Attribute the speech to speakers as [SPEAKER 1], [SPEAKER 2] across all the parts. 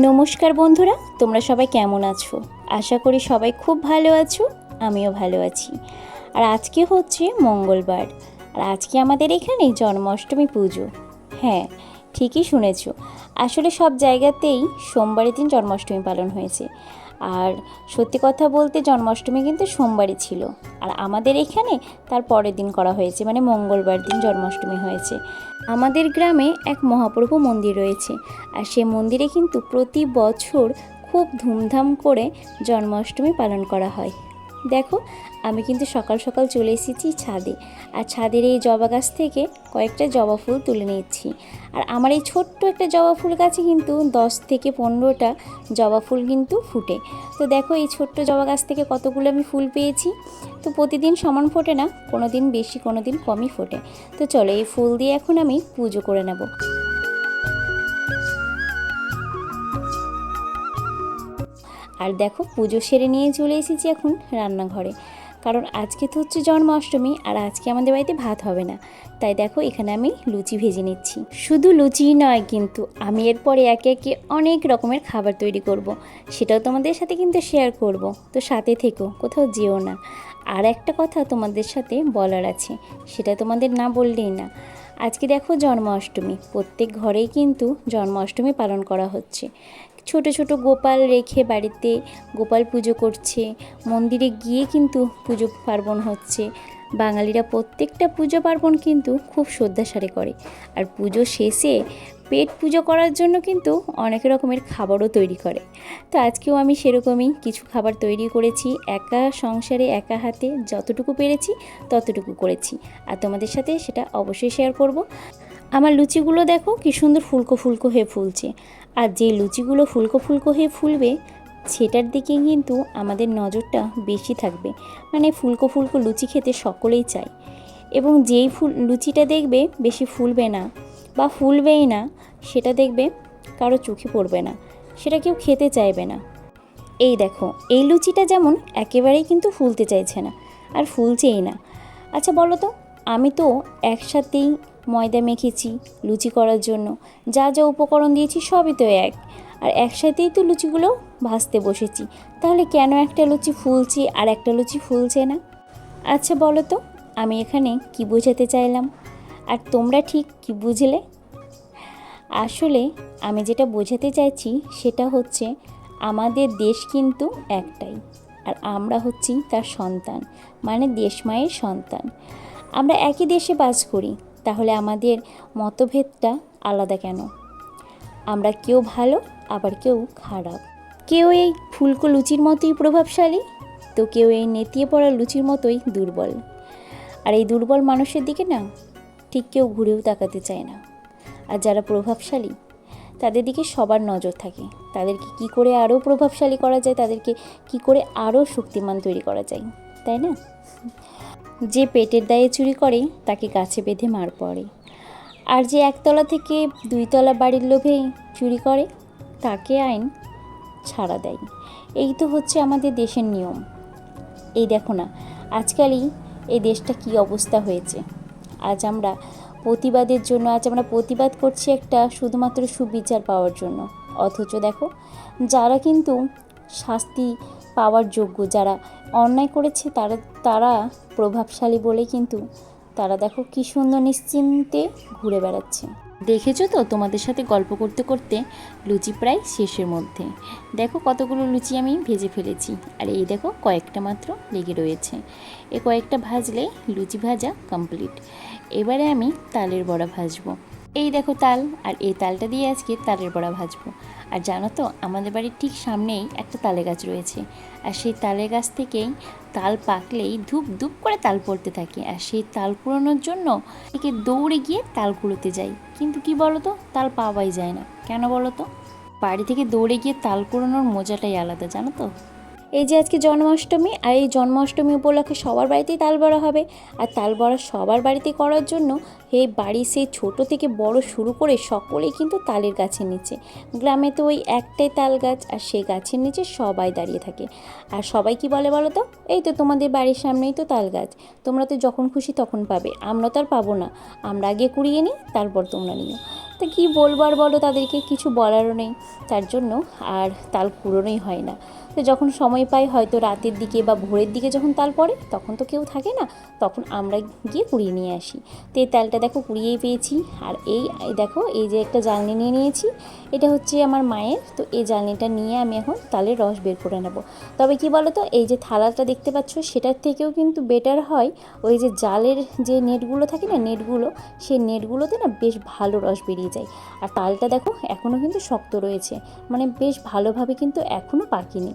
[SPEAKER 1] নমস্কার বন্ধুরা, তোমরা সবাই কেমন আছো? আশা করি সবাই খুব ভালো আছো, আমিও ভালো আছি। আর আজকে হচ্ছে মঙ্গলবার। আর আজকে আমাদের এখানে জন্মাষ্টমী পুজো। হ্যাঁ ঠিকই শুনেছো। আসলে সব জায়গাতেই সোমবারের দিন জন্মাষ্টমী পালন হয়েছে। আর সত্যি কথা বলতে জন্মাষ্টমী কিন্তু সোমবারই ছিল। আর আমাদের এখানে তার পরের দিন করা হয়েছে মানে মঙ্গলবার দিন জন্মাষ্টমী হয়েছে। আমাদের গ্রামে এক মহাপ্রভু মন্দির রয়েছে। আর সে মন্দিরে কিন্তু প্রতি বছর খুব ধুমধাম করে জন্মাষ্টমী পালন করা হয়। দেখো আমি কিন্তু সকাল সকাল চলে এসেছি ছাদে। আর ছাদের এই জবা গাছ থেকে কয়েকটা জবা ফুল তুলে নিচ্ছি আর আমার এই ছোট্ট একটা জবা ফুল গাছে কিন্তু দশ থেকে পনেরোটা জবা ফুল কিন্তু ফুটে। তো দেখো এই ছোট্ট জবা গাছ থেকে কতগুলো আমি ফুল পেয়েছি। তো প্রতিদিন সমান ফোটে না কোনো দিন বেশি কোনো দিন কমই ফোটে। তো চলো এই ফুল দিয়ে এখন আমি পুজো করে নেব। আর দেখো পুজো সেরে নিয়ে চলে এসেছি এখন রান্নাঘরে। কারণ আজকে তো হচ্ছে জন্মাষ্টমী আর আজকে আমাদের বাড়িতে ভাত হবে না। তাই দেখো এখানে আমি লুচি ভেজে নিচ্ছি। শুধু লুচি নয় কিন্তু আমি এরপরে একে একে অনেক রকমের খাবার তৈরি করব। সেটাও তোমাদের সাথে কিন্তু শেয়ার করব। তো সাথে থেকো, কোথাও যেও না। আর একটা কথা তোমাদের সাথে বলার আছে, সেটা তোমাদের না বললেই না। আজকে দেখো জন্মাষ্টমী, প্রত্যেক ঘরেই কিন্তু জন্মাষ্টমী পালন করা হচ্ছে। ছোট ছোট গোপাল রেখে বাড়িতে গোপাল পুজো করছে। মন্দিরে গিয়ে কিন্তু পুজো পার্বণ হচ্ছে। বাঙালিরা প্রত্যেকটা পুজো পার্বণ কিন্তু খুব শ্রদ্ধাসারে করে। আর পুজো শেষে পেট পুজো করার জন্য কিন্তু অনেক রকমের খাবারও তৈরি করে। তো আজকেও আমি সেরকমই কিছু খাবার তৈরি করেছি। একা সংসারে, একা হাতে যতটুকু পেরেছি ততটুকু করেছি। আর তোমাদের সাথে সেটা অবশ্যই শেয়ার করব। আমার লুচিগুলো দেখো কি সুন্দর ফুলকো ফুলকো হয়ে ফুলছে। আর যে লুচিগুলো ফুলকো ফুলকো হয়ে ফুলবে, সেটার দিকে কিন্তু আমাদের নজরটা বেশি থাকবে। মানে ফুলকো ফুলকো লুচি খেতে সকলেই চায়। এবং যেই ফুল, লুচিটা দেখবে বেশি ফুলবে না বা ফুলবেই না, সেটা দেখবে কারও চোখে পড়বে না, সেটা কেউ খেতে চাইবে না। এই দেখো, এই লুচিটা যেমন একেবারেই কিন্তু ফুলতে চাইছে না, আর ফুলছেই না। আচ্ছা বলো তো আমি তো একসাথেই ময়দা মেখেছি লুচি করার জন্য। যা যা উপকরণ দিয়েছি সবই তো এক। আর একসাথেই তো লুচিগুলো ভাজতে বসেছি। তাহলে কেন একটা লুচি ফুলছে আর একটা লুচি ফুলছে না? আচ্ছা বলো তো, আমি এখানে কি বোঝাতে চাইলাম? আর তোমরা ঠিক কি বুঝলে? আসলে আমি যেটা বোঝাতে চাইছি সেটা হচ্ছে, আমাদের দেশ কিন্তু একটাই। আর আমরা হচ্ছি তার সন্তান মানে দেশমায়ের সন্তান। আমরা একই দেশে বাস করি, তাহলে আমাদের মতভেদটা আলাদা কেন? আমরা কেউ ভালো, আবার কেউ খারাপ। কেউ এই ফুলকো লুচির মতোই প্রভাবশালী, তো কেউ এই নেতিয়ে পড়া লুচির মতোই দুর্বল। আর এই দুর্বল মানুষের দিকে না, ঠিক কেউ ঘুরেও তাকাতে চায় না। আর যারা প্রভাবশালী, তাদের দিকে সবার নজর থাকে। তাদেরকে কি করে আরও প্রভাবশালী করা যায়, তাদেরকে কি করে আরও শক্তিমান তৈরি করা যায়, তাই না? যে পেটের দায়ে চুরি করে, তাকে গাছে বেঁধে মার পড়ে। আর যে একতলা থেকে দুইতলা বাড়ির লোভে চুরি করে, তাকে আইন ছাড়া দেয়। এই তো হচ্ছে আমাদের দেশের নিয়ম। এই দেখো না, আজকালই এই দেশটা কি অবস্থা হয়েছে। আজ আমরা প্রতিবাদের জন্য, আজ আমরা প্রতিবাদ করছি একটা শুধুমাত্র সুবিচার পাওয়ার জন্য। অথচ দেখো, যারা কিন্তু শাস্তি পাওয়ার যোগ্য। যারা অন্যায় করেছে, তারা তারা প্রভাবশালী বলে কিন্তু তারা দেখো কি সুন্দর নিশ্চিন্তে ঘুরে বেড়াচ্ছে। দেখেছ তো? তোমাদের সাথে গল্প করতে করতে লুচি প্রায় শেষের মধ্যে। দেখো কতগুলো লুচি আমি ভেজে ফেলেছি। আর এই দেখো কয়েকটা মাত্র লেগে রয়েছে। এ কয়েকটা ভাজলে লুচি ভাজা কমপ্লিট এবারে আমি তালের বড়া ভাজবো। এই দেখো তাল, আর এই তালটা দিয়ে আজকে তালের বড়া ভাজবো। আর জানো তো, আমাদের বাড়ির ঠিক সামনেই একটা তালে গাছ রয়েছে। আর সেই তালে গাছ থেকেই তাল পাকলেই ধূপ ধূপ করে তাল পড়তে থাকে। আর সেই তাল কুড়োনোর জন্য একে দৌড়ে গিয়ে তাল কুড়োতে যাই। কিন্তু কি বলো তো তাল পাওয়াই যায় না। কেন বলো তো বাড়ি থেকে দৌড়ে গিয়ে তাল কুড়োনোর মজাটাই আলাদা, জানো তো? এই যে আজকে জন্মাষ্টমী আর এই জন্মাষ্টমী উপলক্ষে সবার বাড়িতেই তাল বড়া হবে। আর তাল বড়া সবার বাড়িতে করার জন্য এই বাড়ি সেই ছোট থেকে বড় শুরু করে সকলেই কিন্তু তালের গাছের নিচে। গ্রামে তো ওই একটাই তাল গাছ আর সেই গাছের নিচে সবাই দাঁড়িয়ে থাকে। আর সবাই কি বলে বলো তো? এই তো তোমাদের বাড়ির সামনেই তো তাল গাছ। তোমরা তো যখন খুশি তখন পাবে। আমরা তো আর পাবো না। আমরা আগে কুড়িয়ে নিই, তারপর তোমরা নিও। তো কী বলব আর বলো, তাদেরকে কিছু বলারও নেই। তার জন্য আর তাল কুড়োনোই হয় না। তো যখন সময় পাই, হয়তো রাতের দিকে বা ভোরের দিকে যখন তাল পড়ে, তখন তো কেউ থাকে না। তখন আমরা গিয়ে কুড়িয়ে নিয়ে আসি। তো এই তালটা দেখো কুড়িয়েই পেয়েছি। আর এই দেখো, এই যে একটা জালনি নিয়ে নিয়েছি। এটা হচ্ছে আমার মায়ের। তো এই জালনিটা নিয়ে আমি এখন তালের রস বের করে নেব। তবে কি বলো তো এই যে থালাটা দেখতে পাচ্ছ, সেটার থেকেও কিন্তু বেটার হয়। ওই যে জালের যে নেটগুলো থাকে না, নেটগুলো, সেই নেটগুলোতে না বেশ ভালো রস বেরিয়ে যায়। আর তালটা দেখো এখনও কিন্তু শক্ত রয়েছে। মানে বেশ ভালোভাবে কিন্তু এখনও পাকিনি।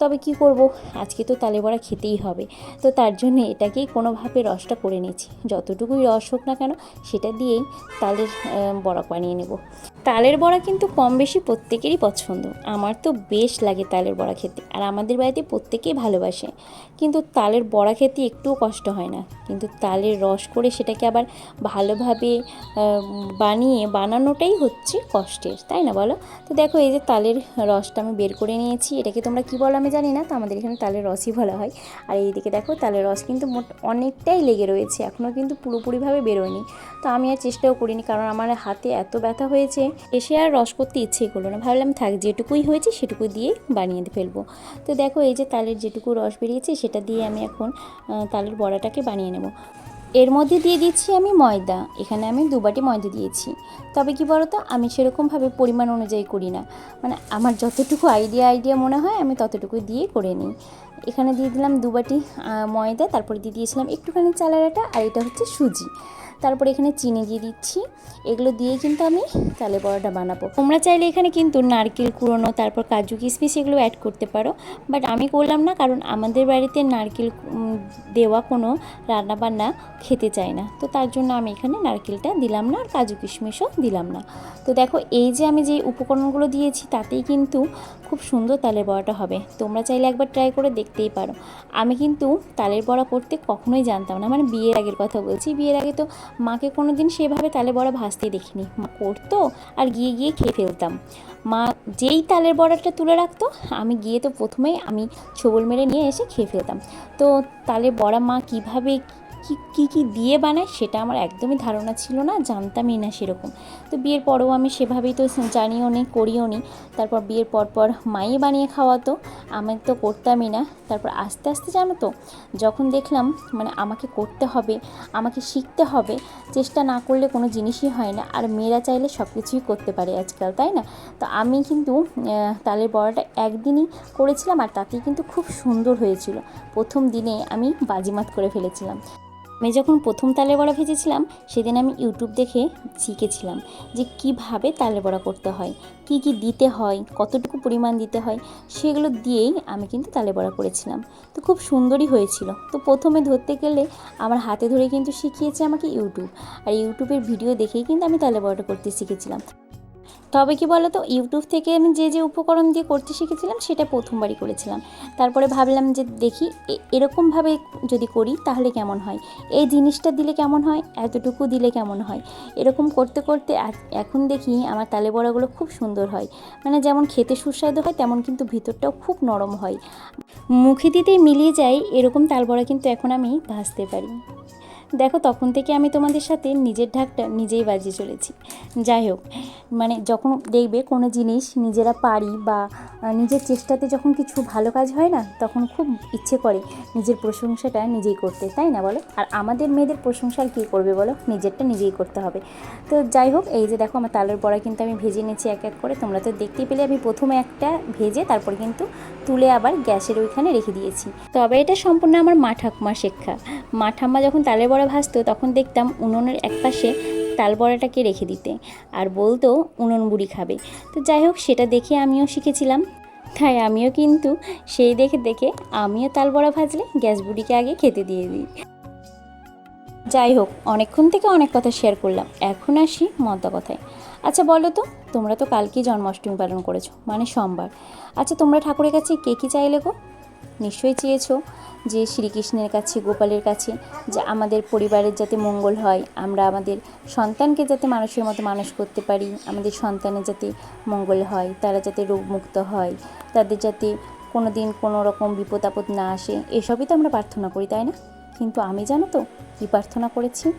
[SPEAKER 1] তবে কি করব? আজকে তো তালে বড়া খেতেই হবে। তো তার জন্য এটাকেই কোনোভাবে রসটা করে নিচ্ছি। যতটুকুই রস হোক না কেন, সেটা দিয়েই তালের বড়া বানিয়ে নেব। তালের বড়া কিন্তু কম বেশি প্রত্যেকেরই পছন্দ। আমার তো বেশ লাগে তালের বড়া খেতে, আর আমাদের বাড়িতে প্রত্যেকেই ভালোবাসে। কিন্তু তালের বড়া খেতে একটুও কষ্ট হয় না। কিন্তু তালের রস করে সেটাকে আবার ভালোভাবে বানিয়ে বানানোটাই হচ্ছে কষ্টের, তাই না বলো? তো দেখো এই যে তালের রসটা আমি বের করে নিয়েছি। এটাকে তোমরা কী বলো আমি জানি না, তো আমাদের এখানে তালের রসই বলা হয়। আর এইদিকে দেখো, তালের রস কিন্তু মোট অনেকটাই লেগে রয়েছে এখনও কিন্তু পুরোপুরিভাবে বেরোয়নি। তো আমি আর চেষ্টাও করিনি, কারণ আমার হাতে এত ব্যথা হয়েছে, এসে আর রস করতে ইচ্ছেই করল না। ভাবলাম থাক, যেটুকুই হয়েছে সেটুকু দিয়ে বানিয়ে ফেলব। তো দেখো, এই যে তালের যেটুকু রস বেরিয়েছে, সেটা দিয়ে আমি এখন তালের বড়াটাকে বানিয়ে নেব। এর মধ্যে দিয়ে দিচ্ছি আমি ময়দা। এখানে আমি দু বাটি ময়দা দিয়েছি। তবে কি বলো তো আমি সেরকমভাবে পরিমাণ অনুযায়ী করি না। মানে আমার যতটুকু আইডিয়া আইডিয়া মনে হয়, আমি ততটুকু দিয়ে করে নিই। এখানে দিয়ে দিলাম দু বাটি ময়দা। তারপরে দিয়ে দিয়েছিলাম একটুখানি চালার আটা, আর এটা হচ্ছে সুজি। তারপরে এখানে চিনি দিয়ে দিচ্ছি। এগুলো দিয়ে কিন্তু আমি তালে বড়াটা বানাবো। তোমরা চাইলে এখানে কিন্তু নারকেল কুড়োনো, তারপর কাজু কিশমিশ এগুলো অ্যাড করতে পারো। বাট আমি করলাম না, কারণ আমাদের বাড়িতে নারকেল দেওয়া কোনো রান্নাবান্না খেতে চায় না। তো তার জন্য আমি এখানে নারকেলটা দিলাম না, আর কাজু কিশমিশও দিলাম না। তো দেখো, এই যে আমি যে উপকরণগুলো দিয়েছি, তাতেই কিন্তু খুব সুন্দর তালের বড়াটা হবে। তোমরা চাইলে একবার ট্রাই করে দেখতেই পারো। আমি কিন্তু তালের বড়া করতে কখনোই জানতাম না। মানে বিয়ের আগের কথা বলছি। বিয়ের আগে তো মাকে কোনো দিন সেভাবে তালের বড়া ভাজতেই দেখিনি। মা করতো আর গিয়ে গিয়ে খেয়ে ফেলতাম। মা যেই তালের বড়াটা তুলে রাখতো, আমি গিয়ে তো প্রথমেই আমি ছবল মেরে নিয়ে এসে খেয়ে ফেলতাম। তো তালের বড়া মা কীভাবে কী কী দিয়ে বানায় সেটা আমার একদমই ধারণা ছিল না, জানতামই না সেরকম। তো বিয়ের পরেও আমি সেভাবেই তো জানিও নি, করিও নি। তারপর বিয়ের পর পর মাই বানিয়ে খাওয়াতো, আমি তো করতামই না। তারপর আস্তে আস্তে জানো তো, যখন দেখলাম মানে আমাকে করতে হবে, আমাকে শিখতে হবে, চেষ্টা না করলে কোনো জিনিসই হয় না। আর মেয়েরা চাইলে সব কিছুই করতে পারে আজকাল, তাই না? তো আমি কিন্তু তালের বড়াটা একদিনই করেছিলাম, আর তাতেই কিন্তু খুব সুন্দর হয়েছিল। প্রথম দিনে আমি বাজিমাত করে ফেলেছিলাম। আমি যখন প্রথম তালের বড়া ভেজেছিলাম, সেদিন আমি ইউটিউব দেখে শিখেছিলাম যে কীভাবে তালের বড়া করতে হয়, কি কি দিতে হয়, কতটুকু পরিমাণ দিতে হয়, সেগুলো দিয়েই আমি কিন্তু তালের বড়া করেছিলাম। তো খুব সুন্দরই হয়েছিল। তো প্রথমে ধরতে গেলে আমার হাতে ধরে কিন্তু শিখিয়েছে আমাকে ইউটিউব। আর ইউটিউবের ভিডিও দেখেই কিন্তু আমি তালের বড়াটা করতে শিখেছিলাম। তবে কি বলো তো ইউটিউব থেকে আমি যে যে উপকরণ দিয়ে করতে শিখেছিলাম, সেটা প্রথমবারই করেছিলাম। তারপরে ভাবলাম যে, দেখি এরকমভাবে যদি করি, তাহলে কেমন হয়? এই জিনিসটা দিলে কেমন হয়? এতটুকু দিলে কেমন হয়? এরকম করতে করতে এখন দেখি আমার তালে বড়াগুলো খুব সুন্দর হয়। মানে যেমন খেতে সুস্বাদু হয়, তেমন কিন্তু ভিতরটাও খুব নরম হয়। মুখে দিতেই মিলিয়ে যায়, এরকম তাল বড়া কিন্তু এখন আমি ভাজতে পারি। দেখো, তখন থেকে আমি তোমাদের সাথে নিজের ঢাকটা নিজেই বাজিয়ে চলেছি। যাই হোক মানে যখন দেখবে কোনো জিনিস নিজেরা পারি বা নিজের চেষ্টাতে যখন কিছু ভালো কাজ হয় না, তখন খুব ইচ্ছে করে নিজের প্রশংসাটা নিজেই করতে, তাই না বলো? আর আমাদের মেয়েদের প্রশংসা কী করবে বলো? নিজেরটা নিজেই করতে হবে। তো যাই হোক, এই যে দেখো, আমার তালের বড়া কিন্তু আমি ভেজে নিয়েছি এক এক করে। তোমরা তো দেখতেই পেলে, আমি প্রথমে একটা ভেজে তারপর কিন্তু তুলে আবার গ্যাসের ওইখানে রেখে দিয়েছি। তবে এটা সম্পূর্ণ আমার মা ঠাকুমার শিক্ষা। মা ঠাম্মা যখন তালের বড়া ভাজতো, তখন দেখতাম উনুনের একপাশে তাল বড়াটাকে রেখে দিতে আর বলতো উনুন বুড়ি খাবে। তো যাই হোক, সেটা দেখে আমিও শিখেছিলাম। তাই আমিও কিন্তু সেই দেখে দেখে আমিও তাল বড়া ভাজলে গ্যাস বুড়িকে আগে খেতে দিয়ে দিই। যাই হোক, অনেকক্ষণ থেকে অনেক কথা শেয়ার করলাম। এখন আসি মদ্দা কথায়। আচ্ছা বলো তো, তোমরা তো কালকেই জন্মাষ্টমী পালন করেছ মানে সোমবার। আচ্ছা তোমরা ঠাকুরের কাছে কে কী চাইলে গো? নিশ্চয়ই চেয়েছ যে শ্রীকৃষ্ণের কাছে, গোপালের কাছে, যে আমাদের পরিবারের যাতে মঙ্গল হয়, আমরা আমাদের সন্তানকে যাতে মানুষের মতো মানুষ করতে পারি, আমাদের সন্তানের যাতে মঙ্গল হয়, তারা যাতে রোগমুক্ত হয়, তাদের যাতে কোনো দিন কোনো রকম বিপদ আপদ না আসে, এসবই তো আমরা প্রার্থনা করি, তাই না? কিন্তু আমি জানো তো কী প্রার্থনা করেছি?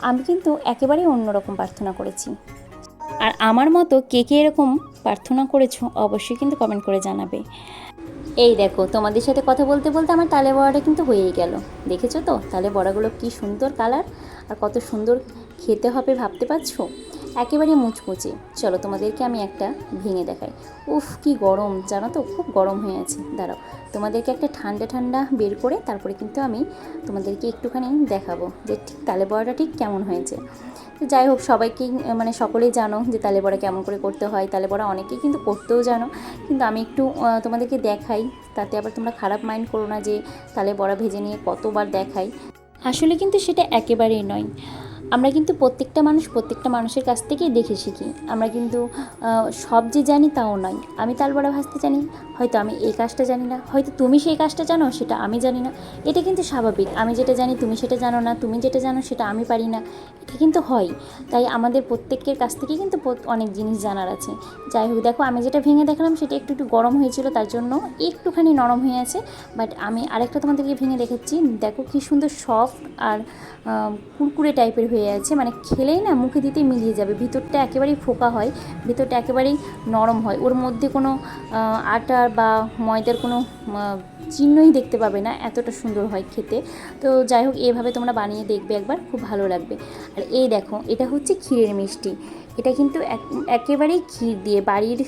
[SPEAKER 1] আমি কিন্তু একেবারেই অন্যরকম প্রার্থনা করেছি। আর আমার মতো কে কে এরকম প্রার্থনা করেছ, অবশ্যই কিন্তু কমেন্ট করে জানাবে। এই দেখো, তোমাদের সাথে কথা বলতে বলতে আমার তালে বড়াটা কিন্তু হয়েই গেল। দেখেছ তো? তালে বড়াগুলো কি সুন্দর কালার আর কত সুন্দর খেতে হবে ভাবতে পারছ? একেবারে মুচমুচে। চলো, তোমাদেরকে আমি একটা ভেঙে দেখাই। উফ, কি গরম, জানো তো? খুব গরম হয়ে আছে। দাঁড়াও, তোমাদেরকে একটা ঠান্ডা ঠান্ডা বের করে তারপরে কিন্তু আমি তোমাদেরকে একটুখানি দেখাবো যে ঠিক তালে বড়াটা ঠিক কেমন হয়েছে। তো যাই হোক সবাইকেই মানে সকলেই জানো যে তালে বড়া কেমন করে করতে হয়। তালে বড়া অনেকেই কিন্তু করতেও জানো। কিন্তু আমি একটু তোমাদেরকে দেখাই। তাতে আবার তোমরা খারাপ মাইন্ড করো না যে তালে বড়া ভেজে নিয়ে কতবার দেখাই। আসলে কিন্তু সেটা একেবারেই নয়। আমরা কিন্তু প্রত্যেকটা মানুষ প্রত্যেকটা মানুষের কাছ থেকেই দেখে শিখি। আমরা কিন্তু সব যে জানি তাও নয়। আমি তাল বড়া ভাজতে জানি, হয়তো আমি এই কাজটা জানি না, হয়তো তুমি সেই কাজটা জানো, সেটা আমি জানি না। এটা কিন্তু স্বাভাবিক। আমি যেটা জানি, তুমি সেটা জানো না, তুমি যেটা জানো, সেটা আমি পারি না। এটা কিন্তু হয়। তাই আমাদের প্রত্যেকের কাছ থেকেই কিন্তু অনেক জিনিস জানার আছে। যাই হোক, দেখো, আমি যেটা ভেঙে দেখলাম, সেটা একটু একটু গরম হয়েছিল, তার জন্য একটুখানি নরম হয়ে আছে। বাট আমি আরেকটা তোমাদেরকে ভেঙে দেখাচ্ছি। দেখো কি সুন্দর সফট আর কুরকুরে টাইপের হয়ে আছে মানে খেলেই না মুখে দিতে মিলিয়ে যাবে। ভিতরটা একেবারেই ফোকা হয়, ভিতরটা একেবারেই নরম হয়। ওর মধ্যে কোনো আটার বা ময়দার কোনো চিহ্নই দেখতে পাবে না, এতটা সুন্দর হয় খেতে। তো যাই হোক, এভাবে তোমরা বানিয়ে দেখবে একবার, খুব ভালো লাগবে। আর এই দেখো, এটা হচ্ছে ক্ষীরের মিষ্টি। এটা কিন্তু এক- একেবারেই ক্ষীর দিয়ে, বাড়ির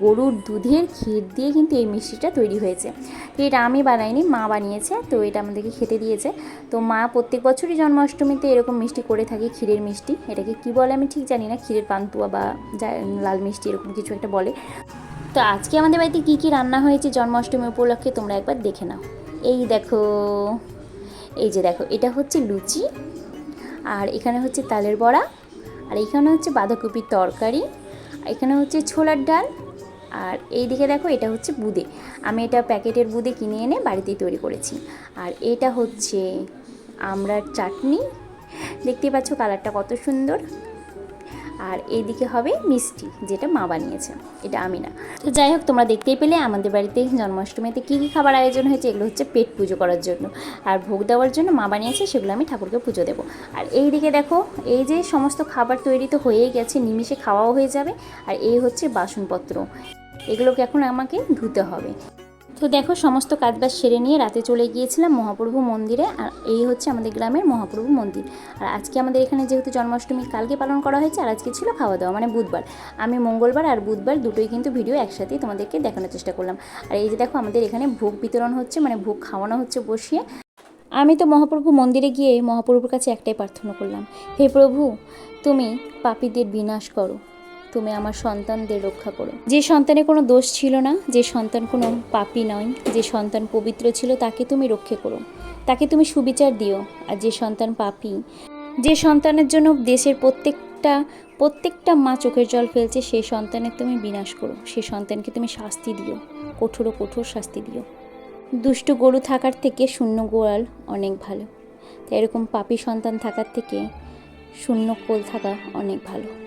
[SPEAKER 1] গরুর দুধের ক্ষীর দিয়ে কিন্তু এই মিষ্টিটা তৈরি হয়েছে। তো এটা আমি বানাইনি, মা বানিয়েছে, তো এটা আমাদেরকে খেতে দিয়েছে। তো মা প্রত্যেক বছরই জন্মাষ্টমীতে এরকম মিষ্টি করে থাকে, ক্ষীরের মিষ্টি। এটাকে কি বলে আমি ঠিক জানি না, ক্ষীরের পান্তুয়া বা লাল মিষ্টি এরকম কিছু একটা বলে। তো আজকে আমাদের বাড়িতে কী কী রান্না হয়েছে জন্মাষ্টমী উপলক্ষে তোমরা একবার দেখে নাও। এই দেখো, এই যে দেখো, এটা হচ্ছে লুচি, আর এখানে হচ্ছে তালের বড়া আর এখানে হচ্ছে বাঁধাকপির তরকারি এখানে হচ্ছে ছোলার ডাল, আর এই দিকে দেখো এটা হচ্ছে বুদে। আমি এটা প্যাকেটের বুদে কিনে এনে বাড়িতেই তৈরি করেছি। আর এটা হচ্ছে আমড়ার চাটনি। দেখতে পাচ্ছ কালারটা কত সুন্দর। আর এইদিকে হবে মিষ্টি, যেটা মা বানিয়েছে, এটা আমি না তো যাই হোক, তোমরা দেখতেই পেলে আমাদের বাড়িতে জন্মাষ্টমীতে কী কী খাবার আয়োজন হয়েছে, এগুলো হচ্ছে পেট পুজো করার জন্য। আর ভোগ দেওয়ার জন্য মা বানিয়েছে, সেগুলো আমি ঠাকুরকে পুজো দেবো। আর এই দিকে দেখো, এই যে সমস্ত খাবার তৈরি তো হয়েই গেছে, নিমিষে খাওয়াও হয়ে যাবে। আর এই হচ্ছে বাসনপত্র, এগুলোকে এখন আমাকে ধুতে হবে। তো দেখো, সমস্ত কাজবাজ সেরে নিয়ে রাতে চলে গিয়েছিলাম মহাপ্রভু মন্দিরে, আর এই হচ্ছে আমাদের গ্রামের মহাপ্রভু মন্দির। আর আজকে আমাদের এখানে যেহেতু জন্মাষ্টমী কালকে পালন করা হয়েছে, আর আজকে ছিল খাওয়া দাওয়া মানে বুধবার। আমি মঙ্গলবার আর বুধবার দুটোই কিন্তু ভিডিও একসাথেই তোমাদেরকে দেখানোর চেষ্টা করলাম। আর এই যে দেখো, আমাদের এখানে ভোগ বিতরণ হচ্ছে মানে ভোগ খাওয়ানো হচ্ছে বসিয়ে। আমি তো মহাপ্রভু মন্দিরে গিয়ে মহাপ্রভুর কাছে একটাই প্রার্থনা করলাম, হে প্রভু, তুমি পাপীদের বিনাশ করো। তুমি আমার সন্তানদের রক্ষা করো। যে সন্তানে কোনো দোষ ছিল না, যে সন্তান কোনো পাপী নয়, যে সন্তান পবিত্র ছিল, তাকে তুমি রক্ষা করো। তাকে তুমি সুবিচার দিও। আর যে সন্তান পাপী, যে সন্তানের জন্য দেশের প্রত্যেকটা প্রত্যেকটা মা চোখের জল ফেলছে সেই সন্তানের তুমি বিনাশ করো। সেই সন্তানকে তুমি শাস্তি দিও। কঠোর কঠোর শাস্তি দিও। দুষ্ট গরু থাকার থেকে শূন্য গোয়াল অনেক ভালো। তাই এরকম পাপী সন্তান থাকার থেকে শূন্য কোল থাকা অনেক ভালো।